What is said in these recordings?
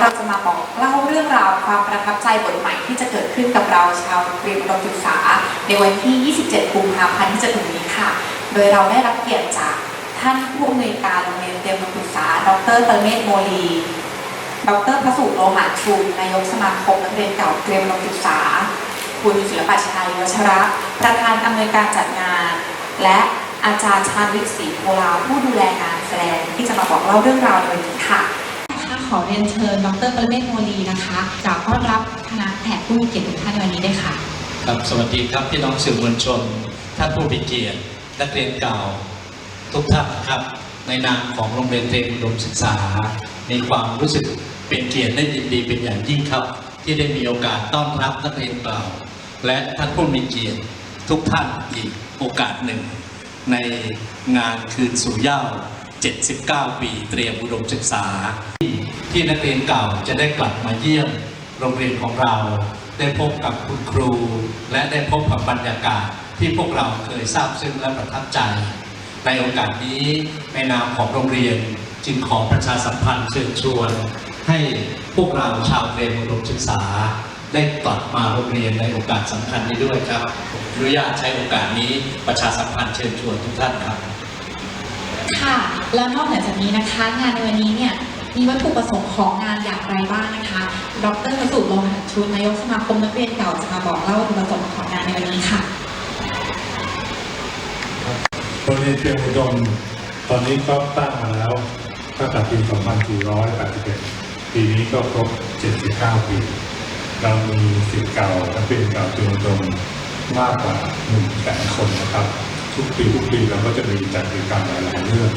เราจะมาบอกเล่าเรื่องราวความประทับใจบทใหม่ที่จะเกิดขึ้นกับเราชาวเรียนอุดมศึกษา ในวันที่ 27 กุมภาพันธ์ที่จะถึงนี้ค่ะ โดยเราได้รับเกียรติจากท่านผู้อำนวยการโรงเรียนเตรียมอุดมศึกษา ดรเตเมศโมลี ดรพระสุโลหะชูนายกสมาคมนักเรียนเก่าเตรียมอุดมศึกษา คุณศิลปชัยวัชระ ประธานอำนวยการจัดงาน และอาจารย์ชาญวิศรีโพลาผู้ดูแลงานแสดงที่จะมาบอกเล่าเรื่องราวในวันนี้ค่ค่ะ ขอเรียนเชิญ ดรปรเมศโมลีนะคะกล่าวต้อนรับคณะแขกผู้มีเกียรติทุกท่านในวันนี้ด้วยค่ะ ครับสวัสดีครับพี่น้องสื่อมวลชน ท่านผู้มีเกียรตินักเรียนเก่าทุกท่านครับ ในนามของโรงเรียนเตรียมอุดมศึกษา มีความรู้สึกเป็นเกียรติและยินดีเป็นอย่างยิ่งครับ ที่ได้มีโอกาสต้อนรับนักเรียนเก่าและท่านผู้มีเกียรติทุกท่านอีกโอกาสหนึ่ง ในงานคืนสู่เย้า 79 ปีเตรียมอุดมศึกษาที่ ที่นักเรียนเก่าจะได้กลับมาเยี่ยมโรงเรียนของเรา ได้พบกับคุณครู และได้พบกับบรรยากาศที่พวกเราเคยทราบซึ้งและประทับใจ ในโอกาสนี้ในนามของโรงเรียนจึงขอประชาสัมพันธ์เชิญชวน ให้พวกเราชาวเตรียมอุดมศึกษา ได้กลับมาโรงเรียนในโอกาสสำคัญนี้ด้วยครับอนุญาตใช้โอกาสนี้ประชาสัมพันธ์เชิญชวนทุกท่านครับ ค่ะ แล้วนอกเหนือจากนี้นะคะ งานในวันนี้เนี่ย มีวัตถุประสงค์ของงานอย่างไรบ้างนะคะ ดรประสูตรโลหะชุนนายกสมาคมนักเรียนเก่าจะมาบอกเล่าวัตถุประสงค์ของงานในวันนี้ค่ะโรงเรียนเตรียมอุดมตอนนี้ก็ตั้งมาแล้วตั้งแต่ปี 2481 ปีนี้ก็ครบ 79 ปี เรามีศิษย์เก่านักเรียนเก่าเตรียมอุดมมากกว่า1แสนคนนะครับ ทุกปีทุกปีเราก็จะมีจัดกิจกรรมหลายๆเรื่อง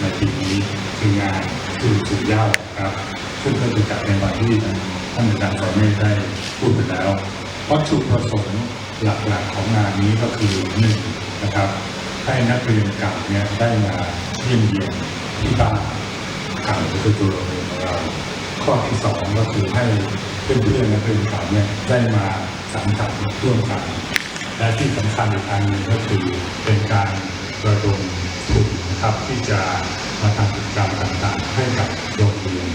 ในปีนี้คืองานคือสุดยอดครับซึ่งก็จะจัดในวันที่ท่านอาจารย์สอนเมธได้พูดไปแล้ววัตถุประสงค์หลักๆของงานนี้ก็คือหนึ่งนะครับให้นักเรียนเก่าเนี่ยได้มาเยี่ยมเยียนที่บ้านเก่าคือตัวโรงเรียนของเรา ข้อที่สองก็คือให้เพื่อนๆนักเรียนเก่าเนี่ยได้มาสังสรรค์ร่วมกันและที่สำคัญอีกอันหนึ่งก็คือเป็นการระดมุนนะครับที่จะมาทำกิจกรรมต่างๆ ให้กับโรงเรียน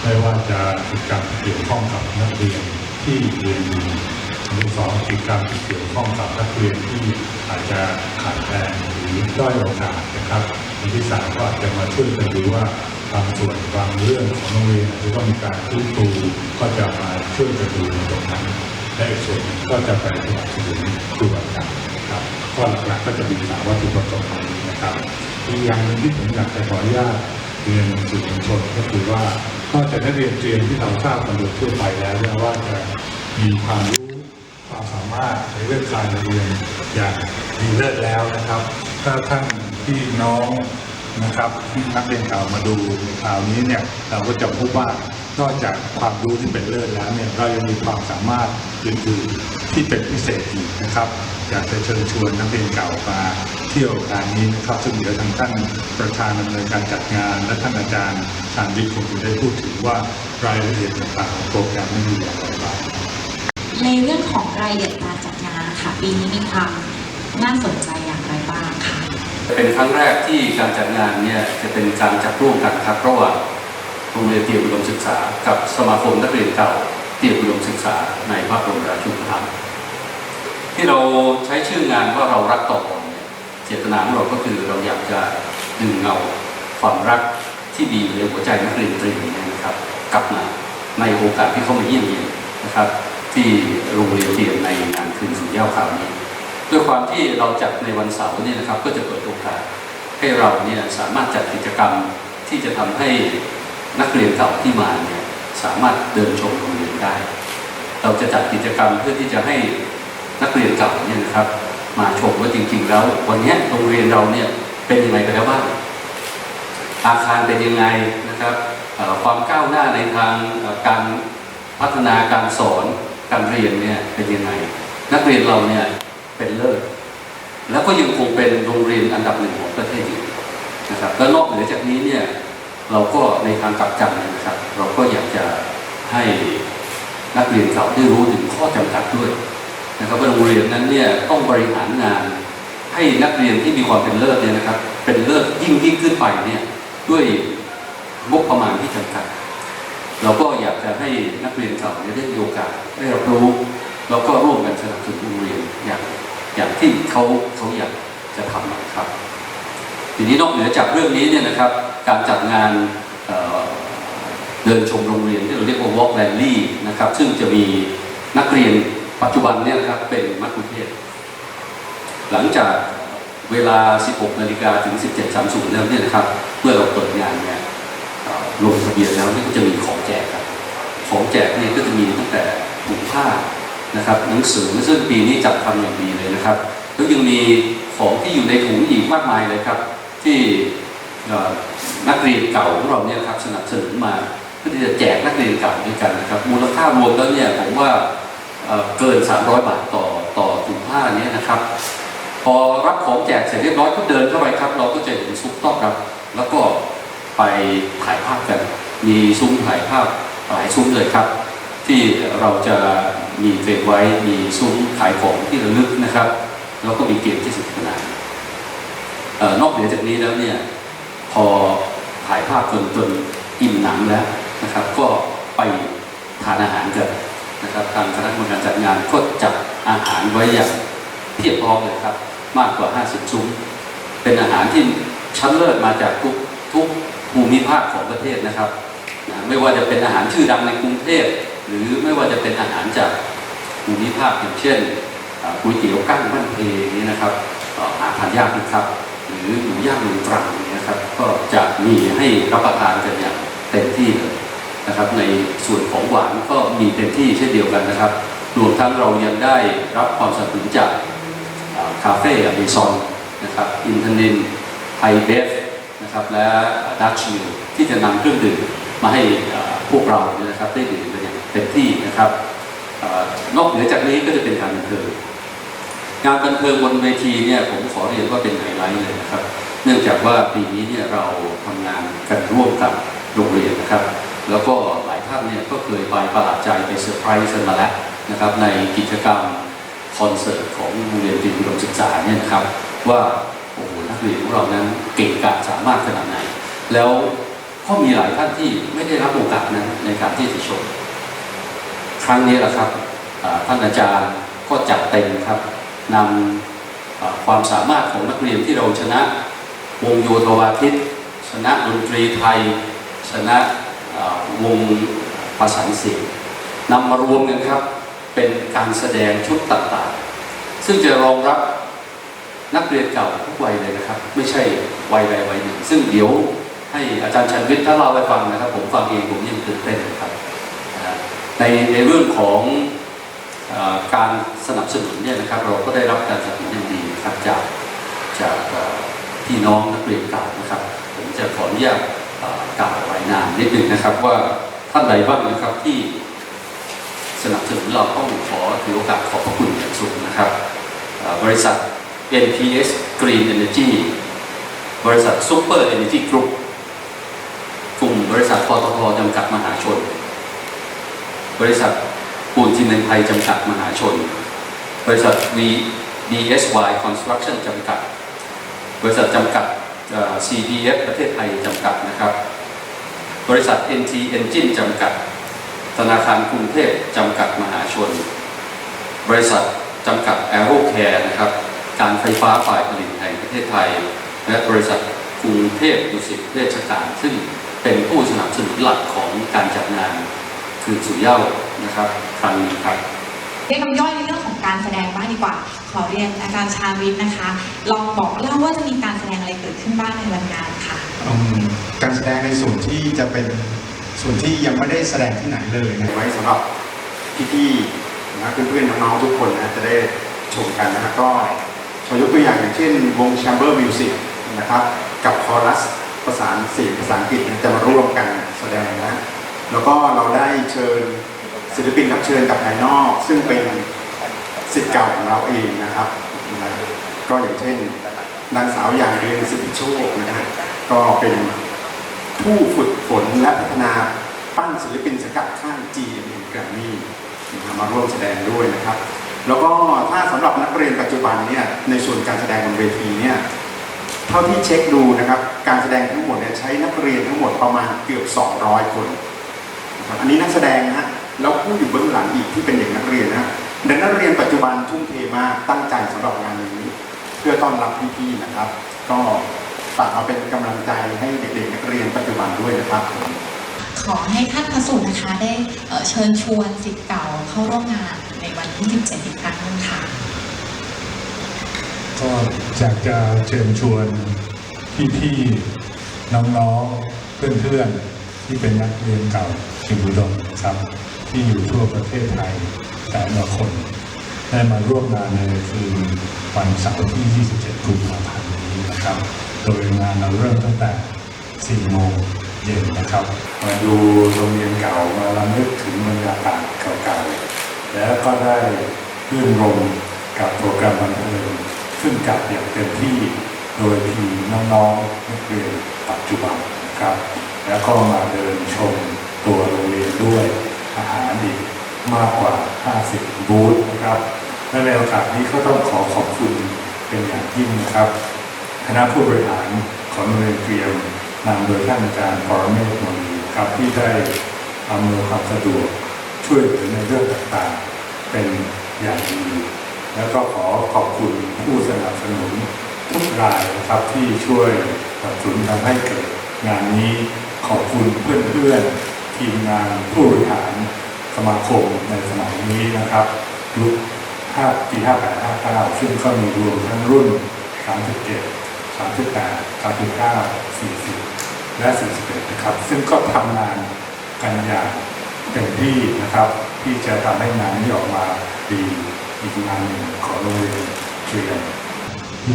ไม่ว่าจะกิจกรรมเกี่ยวข้องกับนักเรียนที่เรียนอยู่อันที่สองกิจกรรมเกี่ยวข้องกับนักเรียนที่อาจจะขาดแคลนหรือด้อยโอกาสนะครับอันที่สามก็อาจจะมาช่วยกันดูว่าบางส่วนบางเรื่องของโรงเรียนอาจะต้องมีการฟื้นฟูก็จะมาช่วยกันดูในตรงนั้นและอีกส่วนก็จะไปสนับสนุนครูอาจารย์ครับข้อหลักๆก็จะมีสามวัตถุประสงค์ตรงนี้นะ ครับอีกอย่างหนึงที่ผมอยากจะขออนุญาตเรียนสื่อมวลชนก็คือว่าก็จากนักเรียนเตรียมที่เราทราบกันโดยทั่วไปแล้วเนี่ยว่าจะมีความรู้ความสามารถในเรื่องการเรียนอย่างดีเลิศแล้วนะครับ ถ้าท่านพี่น้อง นะครับที่นักเรียนเก่ามาดูในคราวนี้เนี่ยเราก็จะพบว่านอกจากความรู้ที่เป็นเลิศแล้วเนี่ยเรายังมีความสามารถอื่นๆที่เป็นพิเศษอีกนะครับอยากจะเชิญชวนนักเรียนเก่ามาเที่ยวงานนี้นะครับซึ่งเดี๋ยวทางท่านประธานดำเนินการจัดงาน และท่านอาจารย์ชาญวิทย์คงจะได้พูดถึงว่ารายละเอียดต่างๆของโปรแกรมนี้มีอย่างไรบ้างในเรื่องของรายละเอียดการจัดงานค่ะปีนี้มีความน่าสนใจ เป็นครั้งแรกที่การจัดงานเนี่ยจะเป็นการจัดร่วมกันครับระหว่างโรงเรียนเตรียมอุดมศึกษา กับสมาคมนักเรียนเก่าเตรียมอุดมศึกษาในพระบรมราชูปถัมภ์ที่เราใช้ชื่องานว่าเรารักต่อเนี่ยเจตนาของเราก็คือเราอยากจะดึงเงาความรักที่ดีในหัวใจนักเรียนเตรียมเนี่ยนะครับกลับมาในโอกาสที่เขามาเยี่ยมเยียนนะครับ ที่โรงเรียนเตรียมในงานคืนสู่เย้าคราวนี้ ด้วยความที่เราจัดในวันเสาร์นี่นะครับ ก็จะเปิดโอกาสให้เราเนี่ยสามารถจัดกิจกรรมที่จะทำให้นักเรียนเก่าที่มาเนี่ยสามารถเดินชมโรงเรียนได้ เราจะจัดกิจกรรมเพื่อที่จะให้นักเรียนเก่าเนี่ยนะครับ มาชมว่าจริง ๆ แล้ว วันนี้โรงเรียนเราเนี่ยเป็นยังไงกันแล้วบ้างอาคารเป็นยังไงนะครับความก้าวหน้าในทางการพัฒนาการสอนการเรียนเนี่ยเป็นยังไง นักเรียนเราเนี่ย เป็นเลิศแล้วก็ยังคงเป็นโรงเรียนอันดับหนึ่งของประเทศอยู่นะครับแล้วนอกเหนือจากนี้เนี่ยเราก็ในทางกลับกันนะครับ เราก็อยากจะให้นักเรียนเก่าได้รู้ถึงข้อจำกัดด้วยนะครับว่าโรงเรียนนั้นเนี่ยต้องบริหารงาน ให้นักเรียนที่มีความเป็นเลิศเนี่ยนะครับ เป็นเลิศยิ่งยิ่งขึ้นไปเนี่ยด้วยงบประมาณที่จำกัด เราก็อยากจะให้นักเรียนเก่าได้มีโอกาสได้รับรู้แล้วก็ร่วมกันสนับสนุนโรงเรียนอย่าง อย่างที่เขาเขาอยากจะทำนะครับ ทีนี้นอกเหนือจากเรื่องนี้เนี่ยนะครับ การจัดงานเเดินชมโรงเรียนที่เราเรียกว่า Walk Rally นะครับ ซึ่งจะมีนักเรียนปัจจุบันเนี่ยนะครับเป็นมัคคุเทศหลังจากเวลา 16 นาฬิกาถึง 17.30แล้วเนี่ยนะครับ เมื่อเราเปิดงานเนี่ยลงทะเบียนแล้วนี่ก็จะมีของแจกครับ ของแจกเนี่ยก็จะมีตั้งแต่ถุงผ้า นะครับหนังสือซึ่งปีนี้จัดทำอย่างดีเลยนะครับแล้วยังมีของที่อยู่ในถุงอีกมากมายเลยครับ ที่นักเรียนเก่าของเราเนี่ยครับสนับสนุนมาเพื่อที่จะแจกนักเรียนเก่าด้วยกันนะครับมูลค่ารวมแล้วเนี่ยผมว่าเกิน 300 บาทต่อต่อถุงผ้าเนี้นะครับ พอรับของแจกเสร็จเรียบร้อยก็เดินเข้าไปครับ เราก็จะเห็นซุ้มต้อนรับ แล้วก็ไปถ่ายภาพกัน มีซุ้มถ่ายภาพหลายซุ้มเลยครับ ที่เราจะมีเตรียมไว้มีซุ้มขายของที่ระลึกนะครับ แล้วก็มีเกมที่สนุกสนานเอ่อนอกเหนือจากนี้แล้วเนี่ยพอถ่ายภาพจนจนอิ่มหนำแล้วนะครับ ก็ไปทานอาหารกันนะครับทางคณะกรรมการจัดงานก็จัดอาหารไว้อย่างเพียบพร้อมเลยครับ มากกว่า 50ซุ้มเป็นอาหารที่ชั้นเลิศมาจากทุกทุกภูมิภาคของประเทศนะครับนะไม่ว่าจะเป็นอาหารชื่อดังในกรุงเทพ หรือไม่ว่าจะเป็นอาหารจากภูมิภาคอย่างเช่นก๋วยเตี๋ยวกั้งบ้านเพนี้นะครับอ่อหาทานยากนะครับ หรือหมูย่างเมืองตรังนี้นะครับ ก็จะมีให้รับประทานกันอย่างเต็มที่เลยนะครับ ในส่วนของหวานก็มีเต็มที่เช่นเดียวกันนะครับรวมทั้งเรายังได้รับความสนับสนุนจากคาเฟ่อเมซอนนะครับอินเทอร์เน็ตไฮเบฟนะครับและดัชมิลที่จะนำเครื่องดื่มมาให้พวกเราเนี่ยนะครับได้ดื่ม เต็มที่นะครับอนอกเหนือจากนี้ก็จะเป็นการบันเทิงงานบันเทิงบนเวทีเนี่ยผมขอเรียนว่าเป็นไฮไลท์เลยนะครับ เนื่องจากว่าปีนี้เนี่ยเราทำงานกันร่วมกับโรงเรียนนะครับ แล้วก็หลายท่านเนี่ยก็เคยไปประหลาดใจไปเซอร์ไพรส์กันมาแล้วนะครับ ในกิจกรรมคอนเสิร์ตของโรงเรียนเตรียมอุดมศึกษาเนี่ยนะครับว่าโอ้โหนักเรียนของเรานั้นเก่งกาจสามารถขนาดไหน แล้วก็มีหลายท่านที่ไม่ได้รับโอกาสนั้นในการที่จะชม ครั้งนี้แหละครับท่านอาจารย์ก็จัดเต็มครับนำความสามารถของนักเรียนที่เราชนะ วงโยธวาทิต ชนะดนตรีไทย ชนะวงประสานเสียงนำมารวมกันครับ เป็นการแสดงชุดต่างๆ ซึ่งจะรองรับนักเรียนเก่าทุกวัยเลยนะครับ ไม่ใช่วัยใดวัยหนึ่ง ซึ่งเดี๋ยวให้อาจารย์ชันวิทย์ถ้าเล่าให้ฟังนะครับ ผมฟังเองผมยังตื่นเต้นเลยครับนะฮะ ในในเรื่องของอการสนับสนุนเนี่ยนะครับ เราก็ได้รับการสนับสนุนอย่างดีนะครับจากจากพี่น้องนักเรียนเก่านะครับ ผมจะขออนุญาตกล่าวรายนามนิดนึงนะครับว่าท่านใดบ้างนะครับที่สนับสนุนเราต้องขอถือโอกาสขอบพระคุณอย่างสูงนะครับ บริษัท NPS Green Energy บริษัท Super Energy Group กลุ่มบริษัทปตทจำกัดมหาชน บริษัทปูนซีเมนไทยจำกัดมหาชน บริษัท VDSY Construction จำกัด บริษัทจำกัด CDF ประเทศไทยจำกัดนะครับ บริษัท NT Engine จำกัด ธนาคารกรุงเทพจำกัดมหาชน บริษัทจำกัดแอโรแคร์นะครับ การไฟฟ้าฝ่ายผลิตแห่งประเทศไทย และบริษัทกรุงเทพดุสิตเวชการ ซึ่งเป็นผู้สนับสนุนหลักของการจัดงาน คืนสู่เหย้านะครับครั้งนี้ครับเรียกน้ำย่อยในเรื่องของการแสดงบ้างดีกว่า ขอเรียนอาจารย์ชาญวิทย์นะคะ ลองบอกเล่าว่าจะมีการแสดงอะไรเกิดขึ้นบ้างในวันงานค่ะ อืมการแสดงในส่วนที่จะเป็นส่วนที่ยังไม่ได้แสดงที่ไหนเลยนะไว้สำหรับพี่ๆนะเพื่อนๆน้องๆทุกคนนะจะได้ชมกันนะครับก็ขอยกตัวอย่างอย่างเช่น วง Chamber Music นะครับ กับคอรัสประสานเสียงภาษาอังกฤษนะจะมาร่วมกันแสดงนะ แล้วก็เราได้เชิญศิลปินรับเชิญจากภายนอก ซึ่งเป็นสิทธิ์เก่าของเราเองนะครับ ก็อย่างเช่นนางสาวอย่างเรียนสิทธิโชคนะฮะก็เป็นผู้ฝึกฝนและพัฒนาปั้นศิลปินสกัดข้าง GMM Grammy นะครับมาร่วมแสดงด้วยนะครับ แล้วก็ถ้าสำหรับนักเรียนปัจจุบันเนี่ยในส่วนการแสดงบนเวทีเนี่ยเท่าที่เช็คดูนะครับ การแสดงทั้งหมดเนี่ยใช้นักเรียนทั้งหมดประมาณเกือบ 200 คนนะครับ อันนี้นักแสดงนะฮะแล้วผู้อยู่เบื้องหลังอีกที่เป็นเด็กนักเรียนนะเด็กนักเรียนปัจจุบันทุ่มเทมากตั้งใจสำหรับงานนี้ เพื่อต้อนรับพี่ๆนะครับ ก็ฝากเอาเป็นกำลังใจให้เด็กๆนักเรียนปัจจุบันด้วยนะครับขอให้ท่านพระสูตรนะคะได้เอ่อเชิญชวนสิทธิ์เก่าเข้าร่วมงานในวันที่ 17 อีกครั้งหนึงค่ะก็อยากจะเชิญชวนพี่ๆน้องๆเพื่อนๆที่เป็นนักเรียนเก่า สิงห์อุดมครับที่อยู่ทั่วประเทศไทยแต่ละคน ได้มาร่วมงานในคืนวันเสาร์ที่ 27 กุมภาพันธ์นี้นะครับ โดยงานเราเริ่มตั้งแต่ 4 โมงเย็นนะครับ มาดูโรงเรียนเก่ามาลำลึกถึงบรรยากาศเก่าๆแล้วก็ได้รื่นรมกับโปรแกรมบันเทิงซึ่งจัดอย่างเต็มที่โดยทีน้องๆนักเรียนปัจจุบันนะครับ แล้วก็มาเดินชม ด้วยอาหารอีกมากกว่า 50 บูธนะครับและในโอกาสนี้ก็ต้องขอขอบคุณเป็นอย่างยิ่งนะครับ คณะผู้บริหารของโรงเรียนเตรียมนำโดยท่านอาจารย์ปรเมศมณีครับที่ได้อำนวยความสะดวกช่วยเหลือในเรื่องต่างๆ เป็นอย่างดี แล้วก็ขอขอบคุณผู้สนับสนุนทุกรายนะครับที่ช่วยสนับสนุนทำให้เกิดงานนี้ขอบคุณเพื่อนๆ ทีมงานผู้บริหารสมาคมในสมัยนี้นะครับยุค5ปี58 59 ซึ่งก็มีรวมทั้งรุ่น 37 38 39 40 และ 41 นะครับ ซึ่งก็ทำงานกันอย่างเต็มที่นะครับ ที่จะทำให้งานนี้ออกมาดีอีกงานหนึ่งของโรงเรียนเตรียม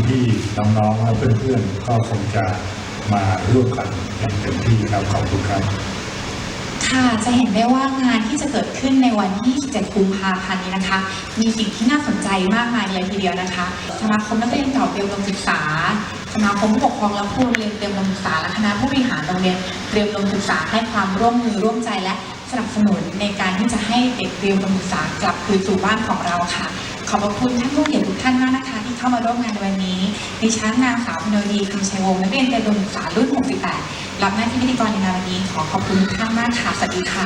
พี่ๆน้องๆและเพื่อนๆ ก็คงจะมาร่วมกันอย่างเต็มที่ครับขอบคุณครับ ค่ะจะเห็นได้ว่างานที่จะเกิดขึ้นในวันที่ 27 กุมภาพันธ์นี้นะคะ มีสิ่งที่น่าสนใจมากมายเลยทีเดียวนะคะ สมาคมนักเรียนเก่าเตรียมลงศึกษา สมาคมผู้ปกครองและผู้เรียนเตรียมลงศึกษาและคณะผู้บริหารโรงเรียนเตรียมลงศึกษาให้ความร่วมมือร่วมใจและสนับสนุนในการที่จะให้เด็กเตรียมลงศึกษากลับคืนสู่บ้านของเราค่ะ ขอบพระคุณท่านผู้เกียรติทุกท่านมากนะคะ ที่เข้ามาร่วมงานในวันนี้ดิฉันนางสาวพนดีคำชัยวงศ์นักเรียนเตรียมลงศึกษารุ่น 68 รับหน้าที่พิธีกรในงานวันนี้ขอขอบคุณทุกท่านมากค่ะ สวัสดีค่ะ